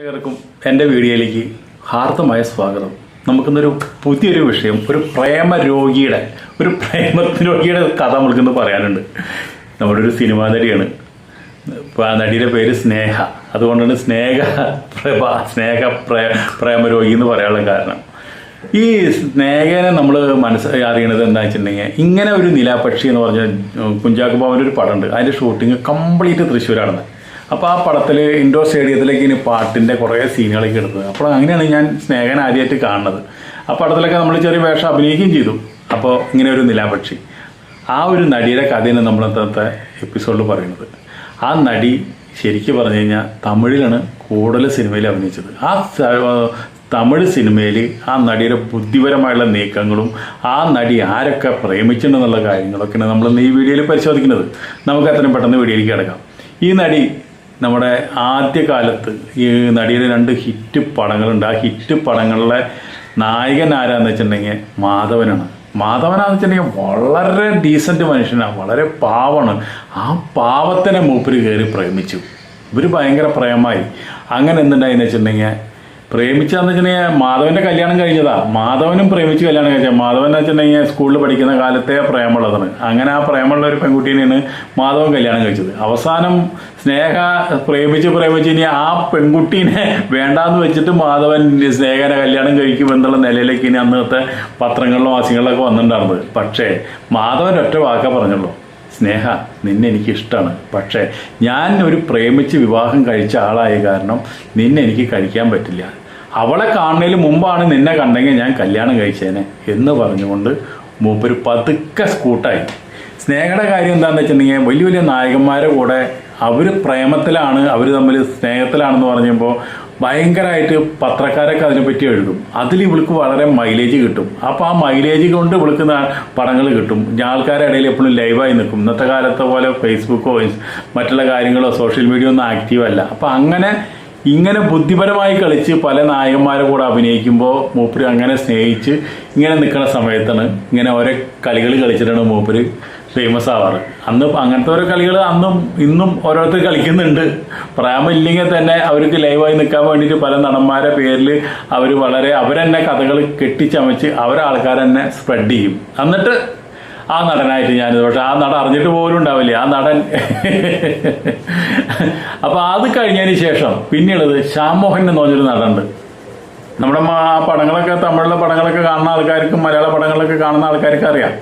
ഏവർക്കും എന്റെ വീഡിയോയിലേക്ക് ഹാർദമായ സ്വാഗതം. നമുക്കിന്നൊരു പുതിയൊരു വിഷയം ഒരു പ്രേമ രോഗിയുടെ ഒരു പ്രേമ രോഗിയുടെ കഥ നമുക്കിന്ന് പറയാനുണ്ട്. നമ്മുടെ ഒരു സിനിമാ നടിയാണ്. നടിയുടെ പേര് സ്നേഹ. അതുകൊണ്ടാണ് സ്നേഹ പ്രഭ സ്നേഹ പ്രേ പ്രേമ രോഗി എന്ന് പറയാനുള്ള കാരണം. ഈ സ്നേഹനെ നമ്മൾ മനസ്സ് അറിയണത് എന്താ വെച്ചിട്ടുണ്ടെങ്കിൽ ഇങ്ങനെ ഒരു നിലാപക്ഷി എന്ന് പറഞ്ഞ കുഞ്ചാക്കോ ഒരു പടമുണ്ട്. അതിന്റെ ഷൂട്ടിങ് കംപ്ലീറ്റ് തൃശ്ശൂരാണ് അപ്പോൾ ആ പടത്തിൽ ഇൻഡോർ സ്റ്റേഡിയത്തിലേക്ക് ഇനി പാട്ടിന്റെ കുറേ സീനുകളൊക്കെ എടുത്തത് അപ്പോൾ അങ്ങനെയാണ് ഞാൻ സ്നേഹൻ ആദ്യമായിട്ട് കാണുന്നത്. ആ പടത്തിലൊക്കെ നമ്മൾ ചെറിയ വേഷം അഭിനയിക്കുകയും ചെയ്തു. അപ്പോൾ ഇങ്ങനെ ഒരു നിലാപക്ഷി. ആ ഒരു നടിയുടെ കഥയാണ് നമ്മൾ ഇന്നത്തെ എപ്പിസോഡിൽ പറയുന്നത്. ആ നടി ശരിക്കും പറഞ്ഞു കഴിഞ്ഞാൽ തമിഴിലാണ് കൂടുതൽ സിനിമയിൽ അഭിനയിച്ചത്. ആ തമിഴ് സിനിമയിൽ ആ നടിയുടെ ബുദ്ധിപരമായുള്ള നീക്കങ്ങളും ആ നടി ആരൊക്കെ പ്രേമിച്ചിട്ടുണ്ടെന്നുള്ള കാര്യങ്ങളൊക്കെയാണ് നമ്മൾ ഈ വീഡിയോയിൽ പരിശോധിക്കുന്നത്. നമുക്ക് അത്രയും പെട്ടെന്ന് വീഡിയോയിലേക്ക് കിടക്കാം. ഈ നടി നമ്മുടെ ആദ്യകാലത്ത് ഈ നടിയുടെ രണ്ട് ഹിറ്റ് പടങ്ങളുണ്ട്. ആ ഹിറ്റ് പടങ്ങളിലെ നായകൻ ആരാന്ന് വെച്ചിട്ടുണ്ടെങ്കിൽ മാധവനാണ്. മാധവനാന്ന് വെച്ചിട്ടുണ്ടെങ്കിൽ വളരെ ഡീസന്റ് മനുഷ്യനാണ് വളരെ പാവമാണ് ആ പാവത്തിനെ മൂപ്പര് കയറി പ്രേമിച്ചു. ഇവർ ഭയങ്കര പ്രേമമായി. അങ്ങനെ എന്തുണ്ടായെന്ന് വെച്ചിട്ടുണ്ടെങ്കിൽ പ്രേമിച്ചാന്ന് വെച്ചിട്ടുണ്ടെങ്കിൽ മാധവന്റെ കല്യാണം കഴിഞ്ഞതാ. മാധവനും പ്രേമിച്ച് കല്യാണം കഴിച്ചത് മാധവൻ എന്ന് വെച്ചിട്ടുണ്ടെങ്കിൽ സ്കൂളിൽ പഠിക്കുന്ന കാലത്തെ പ്രേമുള്ളതാണ് അങ്ങനെ ആ പ്രേമുള്ള ഒരു പെൺകുട്ടീനെയാണ് മാധവൻ കല്യാണം കഴിച്ചത്. അവസാനം സ്നേഹ പ്രേമിച്ച് പ്രേമിച്ച് ഇനി ആ പെൺകുട്ടീനെ വേണ്ടാന്ന് വെച്ചിട്ട് മാധവൻ സ്നേഹനെ കല്യാണം കഴിക്കും എന്നുള്ള നിലയിലേക്ക് ഇനി അന്നത്തെ പത്രങ്ങളിലും മാസികളിലൊക്കെ വന്നിട്ടുണ്ടായിരുന്നത്. പക്ഷേ മാധവൻ ഒറ്റ വാക്ക പറഞ്ഞുള്ളൂ. സ്നേഹ നിന്നെ എനിക്ക് ഇഷ്ടമാണ് പക്ഷേ ഞാൻ ഒരു പ്രേമിച്ച് വിവാഹം കഴിച്ച ആളായ കാരണം നിന്നെ എനിക്ക് കഴിക്കാൻ പറ്റില്ല. അവളെ കാണുന്നതിന് മുമ്പാണ് നിന്നെ കണ്ടെങ്കിൽ ഞാൻ കല്യാണം കഴിച്ചേനെ എന്ന് പറഞ്ഞുകൊണ്ട് മൂപ്പര് പതുക്കെ സ്കൂട്ടായി. സ്നേഹയുടെ കാര്യം എന്താണെന്ന് വെച്ചിട്ടുണ്ടെങ്കിൽ വലിയ വലിയ നായകന്മാരെ കൂടെ അവർ പ്രേമത്തിലാണ് അവർ തമ്മിൽ സ്നേഹത്തിലാണെന്ന് പറഞ്ഞപ്പോൾ ഭയങ്കരമായിട്ട് പത്രക്കാരൊക്കെ അതിനെപ്പറ്റി എഴുതും. അതിൽ ഇവൾക്ക് വളരെ മൈലേജ് കിട്ടും. അപ്പോൾ ആ മൈലേജ് കൊണ്ട് ഇവൾക്ക് പടങ്ങൾ കിട്ടും. ആൾക്കാരുടെ ഇടയിൽ എപ്പോഴും ലൈവായി നിൽക്കും. ഇന്നത്തെ കാലത്തെ പോലെ ഫേസ്ബുക്കോ മറ്റുള്ള കാര്യങ്ങളോ സോഷ്യൽ മീഡിയ ഒന്നും ആക്റ്റീവ് അല്ല. അപ്പോൾ അങ്ങനെ ഇങ്ങനെ ബുദ്ധിപരമായി കളിച്ച് പല നായകന്മാരും കൂടെ അഭിനയിക്കുമ്പോൾ മൂപ്പര് അങ്ങനെ സ്നേഹിച്ച് ഇങ്ങനെ നിൽക്കുന്ന സമയത്താണ് ഇങ്ങനെ ഓരോ കളികൾ കളിച്ചിട്ടാണ് മൂപ്പര് ഫേമസ് ആവാറ്. അന്ന് അങ്ങനത്തെ ഓരോ കളികൾ അന്നും ഇന്നും ഓരോരുത്തർ കളിക്കുന്നുണ്ട്. പ്രായമില്ലെങ്കിൽ തന്നെ അവർക്ക് ലൈവായി നിൽക്കാൻ വേണ്ടിയിട്ട് പല നടന്മാരെ പേരിൽ അവർ വളരെ അവരെന്നെ കഥകൾ കെട്ടിച്ചമച്ച് അവരെ ആൾക്കാരെന്നെ സ്പ്രെഡ് ചെയ്യും. എന്നിട്ട് ആ നടനായിട്ട് ഞാനിത്. പക്ഷെ ആ നടൻ അറിഞ്ഞിട്ട് പോലും ഉണ്ടാവില്ല. ആ നടൻ അപ്പൊ അത് കഴിഞ്ഞതിന് ശേഷം പിന്നെയുള്ളത് ശ്യാമോഹൻ എന്ന് പറഞ്ഞൊരു നടനുണ്ട്. നമ്മുടെ ആ പടങ്ങളൊക്കെ തമിഴിലെ പടങ്ങളൊക്കെ കാണുന്ന ആൾക്കാർക്കും മലയാള പടങ്ങളൊക്കെ കാണുന്ന ആൾക്കാർക്കും അറിയാം.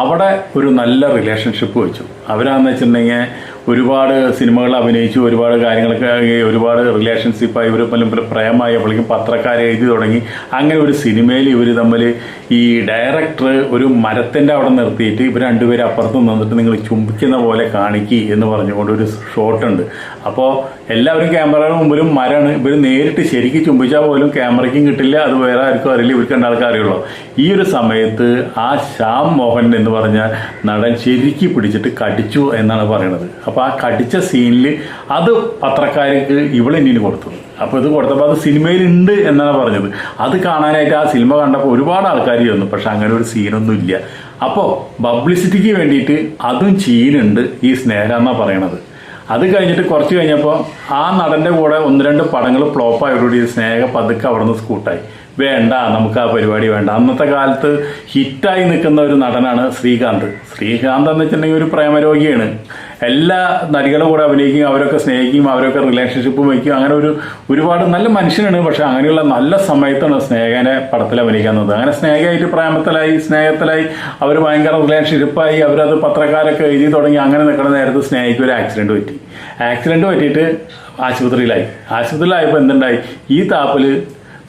അവിടെ ഒരു നല്ല റിലേഷൻഷിപ്പ് വെച്ചു. അവരാന്ന് വെച്ചിട്ടുണ്ടെങ്കിൽ ഒരുപാട് സിനിമകൾ അഭിനയിച്ചു ഒരുപാട് കാര്യങ്ങളൊക്കെ ഒരുപാട് റിലേഷൻഷിപ്പായി ഇവർ പല പ്രേമായി അപ്പോഴേക്കും പത്രക്കാരെ എഴുതി തുടങ്ങി. അങ്ങനെ ഒരു സിനിമയിൽ ഇവർ തമ്മിൽ ഈ ഡയറക്ടർ ഒരു മരത്തിന്റെ അവിടെ നിർത്തിയിട്ട് ഇവർ രണ്ടുപേരും അപ്പുറത്ത് നിന്നിട്ട് നിങ്ങൾ ചുംബിക്കുന്ന പോലെ കാണിക്കി എന്ന് പറഞ്ഞുകൊണ്ട് ഒരു ഷോട്ടുണ്ട് അപ്പോൾ എല്ലാവരും ക്യാമറയുടെ മുമ്പിലും മരമാണ് ഇവർ നേരിട്ട് ശരിക്ക് ചുംബിച്ചാൽ പോലും ക്യാമറയ്ക്കും കിട്ടില്ല അത് വേറെ ആർക്കും അറിയില്ല ഇവർക്ക് രണ്ടാൾക്കും അറിയുള്ളൂ ഈ ഒരു സമയത്ത് ആ ശ്യാം മോഹൻ എന്ന് പറഞ്ഞ നടൻ ശരിക്ക് പിടിച്ചിട്ട് കടിച്ചു എന്നാണ് പറയുന്നത്. അപ്പോൾ ആ കടിച്ച സീനിൽ അത് പത്രക്കാർക്ക് ഇവളെന്നീന് കൊടുത്തത് അപ്പോൾ ഇത് കൊടുത്തപ്പോൾ അത് സിനിമയിലുണ്ട് എന്നാണ് പറഞ്ഞത്. അത് കാണാനായിട്ട് ആ സിനിമ കണ്ടപ്പോൾ ഒരുപാട് ആൾക്കാർ ചെന്നു. പക്ഷെ അങ്ങനെ ഒരു സീനൊന്നും ഇല്ല. അപ്പോൾ പബ്ലിസിറ്റിക്ക് വേണ്ടിയിട്ട് അതും ചെയ്യുന്നുണ്ട് ഈ സ്നേഹ എന്നാണ് പറയണത്. അത് കഴിഞ്ഞിട്ട് കുറച്ച് കഴിഞ്ഞപ്പോൾ ആ നടന്റെ കൂടെ ഒന്ന് രണ്ട് പടങ്ങൾ ഫ്ലോപ്പായതോടുകൂടി സ്നേഹ പതുക്കെ അവിടെ നിന്ന് സ്കൂട്ടായി വേണ്ട നമുക്ക് ആ പരിപാടി വേണ്ട. അന്നത്തെ കാലത്ത് ഹിറ്റായി നിൽക്കുന്ന ഒരു നടനാണ് ശ്രീകാന്ത്. ശ്രീകാന്ത് എന്ന് വെച്ചിട്ടുണ്ടെങ്കിൽ ഒരു പ്രേമരോഗിയാണ്. എല്ലാ നടികളും കൂടെ അഭിനയിക്കും അവരൊക്കെ സ്നേഹിക്കുകയും അവരൊക്കെ റിലേഷൻഷിപ്പ് വയ്ക്കും അങ്ങനെ ഒരു ഒരുപാട് നല്ല മനുഷ്യനാണ്. പക്ഷെ അങ്ങനെയുള്ള നല്ല സമയത്താണ് സ്നേഹനെ പടത്തിൽ അഭിനയിക്കാൻ തന്നത് അങ്ങനെ സ്നേഹമായിട്ട് പ്രേമത്തിലായി സ്നേഹത്തിലായി അവർ ഭയങ്കര റിലേഷൻഷിപ്പായി അവരത് പത്രക്കാരൊക്കെ എഴുതി തുടങ്ങി അങ്ങനെ നിൽക്കുന്ന നേരത്ത് സ്നേഹയ്ക്ക് ഒരു ആക്സിഡന്റ് പറ്റി. ആക്സിഡന്റ് പറ്റിയിട്ട് ആശുപത്രിയിലായി. ആശുപത്രിയിലായപ്പോൾ എന്തുണ്ടായി? ഈ താപ്പിൽ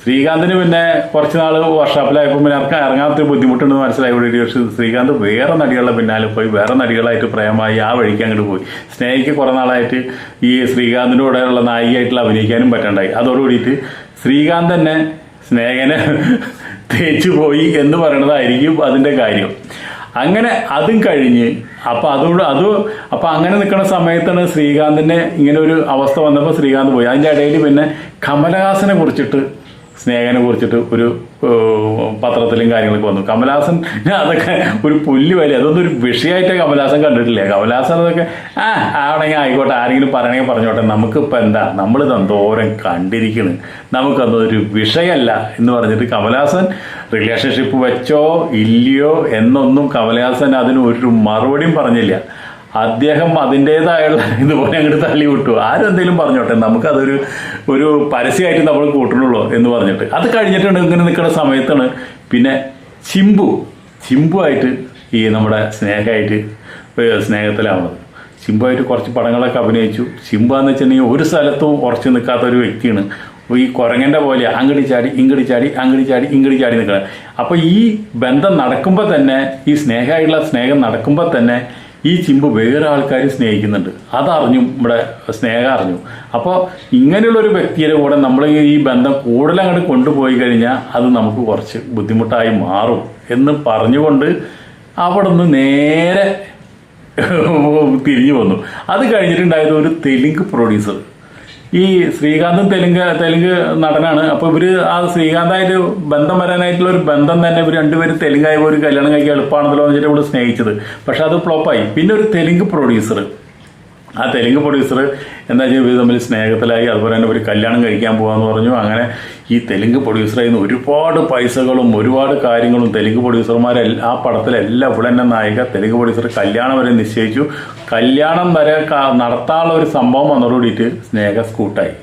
ശ്രീകാന്തിന് പിന്നെ കുറച്ച് നാൾ വർഷാപ്പിലായപ്പോൾ പിന്നെ അവർക്ക് ഇറങ്ങാത്തൊരു ബുദ്ധിമുട്ടുണ്ടെന്ന് മനസ്സിലായി. പക്ഷേ ശ്രീകാന്ത് വേറെ നടികളുടെ പിന്നാലെ പോയി വേറെ നടികളായിട്ട് പ്രേമമായി ആ വഴിക്ക് അങ്ങോട്ട് പോയി. സ്നേഹിക്ക് കുറേ നാളായിട്ട് ഈ ശ്രീകാന്തിന്റെ കൂടെയുള്ള നായികയായിട്ടുള്ള അഭിനയിക്കാനും പറ്റണ്ടായി. അതോടുകൂടിയിട്ട് ശ്രീകാന്ത് തന്നെ സ്നേഹനെ തേച്ചു പോയി എന്ന് പറയണതായിരിക്കും അതിന്റെ കാര്യം. അങ്ങനെ അതും കഴിഞ്ഞ് അപ്പൊ അതുകൊണ്ട് അത് അപ്പൊ അങ്ങനെ നിൽക്കുന്ന സമയത്താണ് ശ്രീകാന്തിന്റെ ഇങ്ങനെ ഒരു അവസ്ഥ വന്നപ്പോൾ ശ്രീകാന്ത് പോയി. അതിന്റെ ഇടയിൽ പിന്നെ കമലഹാസനെ കുറിച്ചിട്ട് സ്നേഹനെ കുറിച്ചിട്ട് ഒരു പത്രത്തിലും കാര്യങ്ങളൊക്കെ വന്നു. കമലഹാസൻ അതൊക്കെ ഒരു പുല്ല് വലിയ അതൊന്നും ഒരു വിഷയമായിട്ട് കമലഹാസൻ കണ്ടിട്ടില്ല. കമലഹാസൻ അതൊക്കെ ആ ആണെങ്കിൽ ആയിക്കോട്ടെ ആരെങ്കിലും പറയണമെങ്കിൽ പറഞ്ഞോട്ടെ നമുക്കിപ്പോൾ എന്താ നമ്മൾ തന്തോരം കണ്ടിരിക്കണ്. നമുക്കതൊരു വിഷയമല്ല എന്ന് പറഞ്ഞിട്ട് കമലഹാസൻ റിലേഷൻഷിപ്പ് വെച്ചോ ഇല്ലയോ എന്നൊന്നും കമലഹാസൻ അതിന് ഒരു മറുപടിയും പറഞ്ഞില്ല. അദ്ദേഹം അതിന്റെതായുള്ള ഇതുപോലെ അങ്ങോട്ട് തള്ളി വിട്ടു. ആരും എന്തെങ്കിലും പറഞ്ഞോട്ടെ നമുക്കതൊരു ഒരു പരസ്യമായിട്ട് നമ്മൾ കൂട്ടണുള്ളൂ എന്ന് പറഞ്ഞിട്ട്. അത് കഴിഞ്ഞിട്ടുണ്ട് ഇങ്ങനെ നിൽക്കുന്ന സമയത്താണ് പിന്നെ ചിമ്പു ആയിട്ട് ഈ നമ്മുടെ സ്നേഹമായിട്ട് സ്നേഹത്തിലാവുന്നത്. ചിമ്പുമായിട്ട് കുറച്ച് പടങ്ങളൊക്കെ അഭിനയിച്ചു. ചിമ്പ എന്ന് വെച്ചിട്ടുണ്ടെങ്കിൽ ഒരു സ്ഥലത്തും ഉറച്ചു നിൽക്കാത്ത ഒരു വ്യക്തിയാണ്. ഈ കുരങ്ങന്റെ പോലെ അങ്ങടി ചാടി ഇങ്ങടി ചാടി അങ്ങടി ചാടി ഇങ്ങടി ചാടി നിൽക്കണം. അപ്പോൾ ഈ ബന്ധം നടക്കുമ്പോൾ തന്നെ ഈ സ്നേഹമായിട്ടുള്ള സ്നേഹം നടക്കുമ്പോൾ തന്നെ ഈ ചിമ്പ് വേറെ ആൾക്കാർ സ്നേഹിക്കുന്നുണ്ട്. അതറിഞ്ഞു നമ്മുടെ സ്നേഹം അറിഞ്ഞു. അപ്പോൾ ഇങ്ങനെയുള്ള ഒരു വ്യക്തിയുടെ കൂടെ നമ്മൾ ഈ ബന്ധം കൂടുതൽ അങ്ങോട്ട് കൊണ്ടുപോയി കഴിഞ്ഞാൽ അത് നമുക്ക് കുറച്ച് ബുദ്ധിമുട്ടായി മാറും എന്ന് പറഞ്ഞുകൊണ്ട് അവിടെ നിന്ന് നേരെ തിരിഞ്ഞു വന്നു. അത് കഴിഞ്ഞിട്ടുണ്ടായത് ഒരു തെലുങ്ക് പ്രൊഡ്യൂസർ ഈ ശ്രീകാന്തും തെലുങ്ക് തെലുങ്ക് നടനാണ്. അപ്പോൾ ഇവർ ആ ശ്രീകാന്തായിട്ട് ബന്ധം വരാനായിട്ടുള്ള ഒരു ബന്ധം തന്നെ ഇവർ രണ്ടുപേരും തെലുങ്കായ ഒരു കല്യാണം കഴിക്കാൻ എളുപ്പമാണല്ലോ എന്ന് വെച്ചിട്ട് ഇവിടെ സ്നേഹിച്ചത്. പക്ഷെ അത് ഫ്ലോപ്പായി പിന്നെ ഒരു തെലുങ്ക് പ്രൊഡ്യൂസർ ആ തെലുങ്ക് പ്രൊഡ്യൂസർ എന്താ വെച്ചാൽ ഇവർ തമ്മിൽ സ്നേഹത്തിലായി. അതുപോലെ തന്നെ ഒരു കല്യാണം കഴിക്കാൻ പോകാമെന്ന് പറഞ്ഞു. അങ്ങനെ ഈ തെലുങ്ക് പ്രൊഡ്യൂസറിൽ നിന്ന് ഒരുപാട് പൈസകളും ഒരുപാട് കാര്യങ്ങളും തെലുങ്ക് പ്രൊഡ്യൂസർമാരെ ആ പടത്തിലെല്ലാം ഇവിടെ തന്നെ നായിക തെലുങ്ക് പ്രൊഡ്യൂസർ കല്യാണം വരെ നിശ്ചയിച്ചു. കല്യാണം വരെ നടത്താനുള്ള ഒരു സംഭവം വന്നതോടുകൂടിയിട്ട് സ്നേഹ സ്കൂട്ടായി.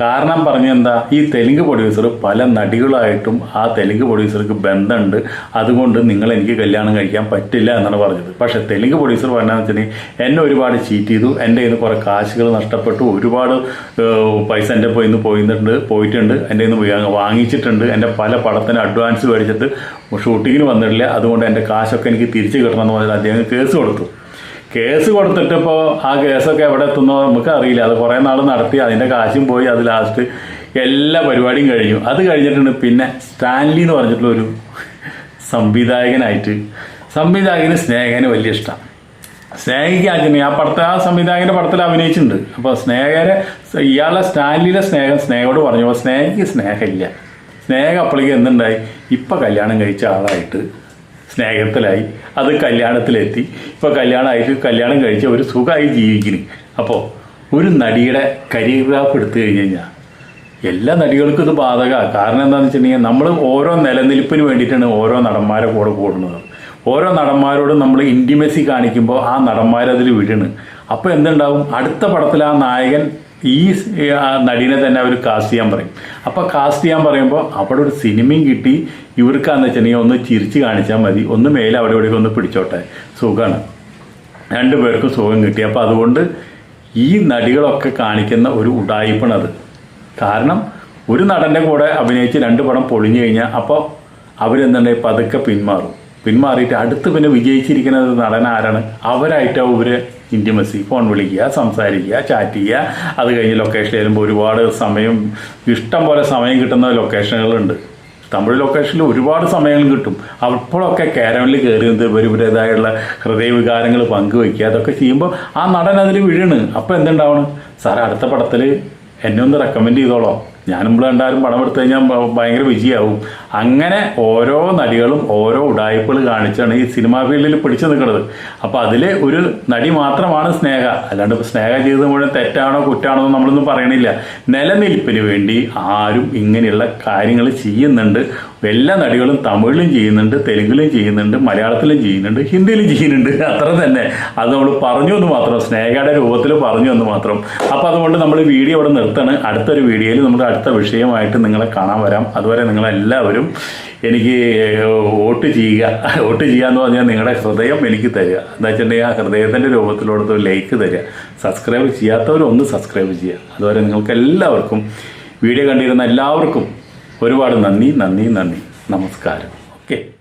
കാരണം പറഞ്ഞെന്താ? ഈ തെലുങ്ക് പ്രൊഡ്യൂസർ പല നടികളായിട്ടും ആ തെലുങ്ക് പ്രൊഡ്യൂസർക്ക് ബന്ധമുണ്ട് അതുകൊണ്ട് നിങ്ങൾ എനിക്ക് കല്യാണം കഴിക്കാൻ പറ്റില്ല എന്നാണ് പറഞ്ഞത്. പക്ഷേ തെലുങ്ക് പ്രൊഡ്യൂസർ പറഞ്ഞാൽ വെച്ചാൽ എന്നെ ഒരുപാട് ചീറ്റ് ചെയ്തു. എന്റെ കയ്യിൽ നിന്ന് കുറേ കാശുകൾ നഷ്ടപ്പെട്ടു. ഒരുപാട് പൈസ എന്റെ പോയി നിന്ന് പോയിട്ടുണ്ട്. പോയിട്ടുണ്ട് എന്റെ നിന്ന് വാങ്ങിച്ചിട്ടുണ്ട്. എന്റെ പല പടത്തിന് അഡ്വാൻസ് മേടിച്ചിട്ട് ഷൂട്ടിങ്ങിന് വന്നിട്ടില്ല. അതുകൊണ്ട് എന്റെ കാശൊക്കെ എനിക്ക് തിരിച്ചു കിട്ടണമെന്ന് പറഞ്ഞാൽ അദ്ദേഹം കേസ് കൊടുത്തു. കേസ് കൊടുത്തിട്ടിപ്പോൾ ആ കേസൊക്കെ എവിടെ എത്തുന്നോ നമുക്ക് അറിയില്ല. അത് കുറേ നാൾ നടത്തി അതിന്റെ കാശും പോയി അത് ലാസ്റ്റ് എല്ലാ പരിപാടിയും കഴിഞ്ഞു. അത് കഴിഞ്ഞിട്ടുണ്ട് പിന്നെ സ്റ്റാൻലി എന്ന് പറഞ്ഞിട്ടുള്ള ഒരു സംവിധായകനായിട്ട്. സംവിധായകന് സ്നേഹന് വലിയ ഇഷ്ടമാണ് സ്നേഹിക്ക് അച്ഛനെ ആ പടത്തെ ആ സംവിധായകന്റെ പടത്തിൽ അഭിനയിച്ചിട്ടുണ്ട്. അപ്പോൾ സ്നേഹരെ ഇയാളെ സ്റ്റാൻലിയുടെ സ്നേഹം സ്നേഹയോട് പറഞ്ഞു. അപ്പോൾ സ്നേഹയ്ക്ക് സ്നേഹമില്ല. സ്നേഹം അപ്പോഴേക്ക് എന്തുണ്ടായി? ഇപ്പം കല്യാണം കഴിച്ച ആളായിട്ട് സ്നേഹത്തിലായി. അത് കല്യാണത്തിലെത്തി. ഇപ്പോൾ കല്യാണമായിട്ട് കല്യാണം കഴിച്ച് ഒരു സുഖമായി ജീവിക്കുന്നു. അപ്പോൾ ഒരു നടിയുടെ കരിയോഗ്രാഫ് എടുത്തു കഴിഞ്ഞ് കഴിഞ്ഞാൽ എല്ലാ നടികൾക്കും ഇത് ബാധകമാണ് കാരണം എന്താണെന്ന് വെച്ചിട്ടുണ്ടെങ്കിൽ നമ്മൾ ഓരോ നിലനിൽപ്പിന് വേണ്ടിയിട്ടാണ് ഓരോ നടന്മാരെ കൂടെ കൂടുന്നത്. ഓരോ നടന്മാരോടും നമ്മൾ ഇന്റിമസി കാണിക്കുമ്പോൾ ആ നടന്മാരതിൽ വിടണ്. അപ്പോൾ എന്തുണ്ടാവും? അടുത്ത പടത്തിൽ ആ നായകൻ ഈ നടീനെ തന്നെ അവർ കാസ്റ്റ് ചെയ്യാൻ പറയും. അപ്പോൾ കാസ്റ്റ് ചെയ്യാൻ പറയുമ്പോൾ അവിടെ ഒരു സിനിമയും കിട്ടി. ഇവർക്കാന്ന് വെച്ചിട്ടുണ്ടെങ്കിൽ ഒന്ന് ചിരിച്ച് കാണിച്ചാൽ മതി. ഒന്ന് മേലെ അവിടെ ഇവിടെ ഒന്ന് പിടിച്ചോട്ടെ. സുഖമാണ് രണ്ടു പേർക്കും സുഖം കിട്ടി. അപ്പോൾ അതുകൊണ്ട് ഈ നടികളൊക്കെ കാണിക്കുന്ന ഒരു ഉടായിപ്പണത് കാരണം ഒരു നടന്റെ കൂടെ അഭിനയിച്ച് രണ്ട് പടം പൊളിഞ്ഞു കഴിഞ്ഞാൽ അപ്പോൾ അവരെന്തുണ്ടെങ്കിൽ പതുക്കെ പിന്മാറും. പിന്മാറിയിട്ട് അടുത്ത് പിന്നെ വിജയിച്ചിരിക്കുന്നത് നടൻ ആരാണ്? അവരായിട്ടാവും ഇവർ ഇന്റിമസി ഫോൺ വിളിക്കുക സംസാരിക്കുക ചാറ്റ് ചെയ്യുക. അത് കഴിഞ്ഞ് ലൊക്കേഷൻ വരുമ്പോൾ ഒരുപാട് സമയം ഇഷ്ടം പോലെ സമയം കിട്ടുന്ന ലൊക്കേഷനുകളുണ്ട് തമിഴ് ലൊക്കേഷനിൽ ഒരുപാട് സമയങ്ങൾ കിട്ടും. അപ്പോഴൊക്കെ കയറിയത് ഇവർ ഇവരുടേതായുള്ള ഹൃദയവികാരങ്ങൾ പങ്കുവയ്ക്കുക. അതൊക്കെ ചെയ്യുമ്പോൾ ആ നടൻ അതിൽ വീഴണ്. അപ്പോൾ എന്തുണ്ടാവണം? സാർ അടുത്ത പടത്തിൽ എന്നെ ഒന്ന് റെക്കമെൻഡ് ചെയ്തോളോ. ഞാനും ഇവിടെ രണ്ടാരും പടം എടുത്തു കഴിഞ്ഞാൽ ഭയങ്കര വിജയമാവും അങ്ങനെ ഓരോ നടികളും ഓരോ ഉടായ്പകൾ കാണിച്ചാണ് ഈ സിനിമാ ഫീൽഡിൽ പിടിച്ചു നിൽക്കുന്നത്. അപ്പോൾ അതിൽ ഒരു നടി മാത്രമാണ് സ്നേഹ. അല്ലാണ്ട് ഇപ്പോൾ സ്നേഹ ചെയ്തത് മുഴുവൻ തെറ്റാണോ കുറ്റാണോ എന്ന് നമ്മളൊന്നും പറയണില്ല. നിലനിൽപ്പിന് വേണ്ടി ആരും ഇങ്ങനെയുള്ള കാര്യങ്ങൾ ചെയ്യുന്നുണ്ട്. എല്ലാ നടികളും തമിഴിലും ചെയ്യുന്നുണ്ട് തെലുങ്കിലും ചെയ്യുന്നുണ്ട് മലയാളത്തിലും ചെയ്യുന്നുണ്ട് ഹിന്ദിയിലും ചെയ്യുന്നുണ്ട്. അത്ര തന്നെ. അത് നമ്മൾ പറഞ്ഞു എന്ന് മാത്രം സ്നേഹയുടെ രൂപത്തിൽ പറഞ്ഞു എന്ന് മാത്രം. അപ്പോൾ അതുകൊണ്ട് നമ്മൾ വീഡിയോ ഇവിടെ നിർത്തണം. അടുത്തൊരു വീഡിയോയിൽ നമ്മൾ അടുത്ത വിഷയമായിട്ട് നിങ്ങളെ കാണാൻ വരാം. അതുവരെ നിങ്ങളെല്ലാവരും എനിക്ക് വോട്ട് ചെയ്യുക. വോട്ട് ചെയ്യുക എന്ന് പറഞ്ഞാൽ നിങ്ങളുടെ ഹൃദയം എനിക്ക് തരിക. എന്താ വെച്ചിട്ടുണ്ടെങ്കിൽ ആ ഹൃദയത്തിന്റെ രൂപത്തിലോടത്ത് ലൈക്ക് തരിക. സബ്സ്ക്രൈബ് ചെയ്യാത്തവരൊന്ന് സബ്സ്ക്രൈബ് ചെയ്യുക. അതുവരെ നിങ്ങൾക്ക് എല്ലാവർക്കും വീഡിയോ കണ്ടിരുന്ന എല്ലാവർക്കും ഒരുപാട് നന്ദി നന്ദി നന്ദി. നമസ്കാരം. ഓക്കെ.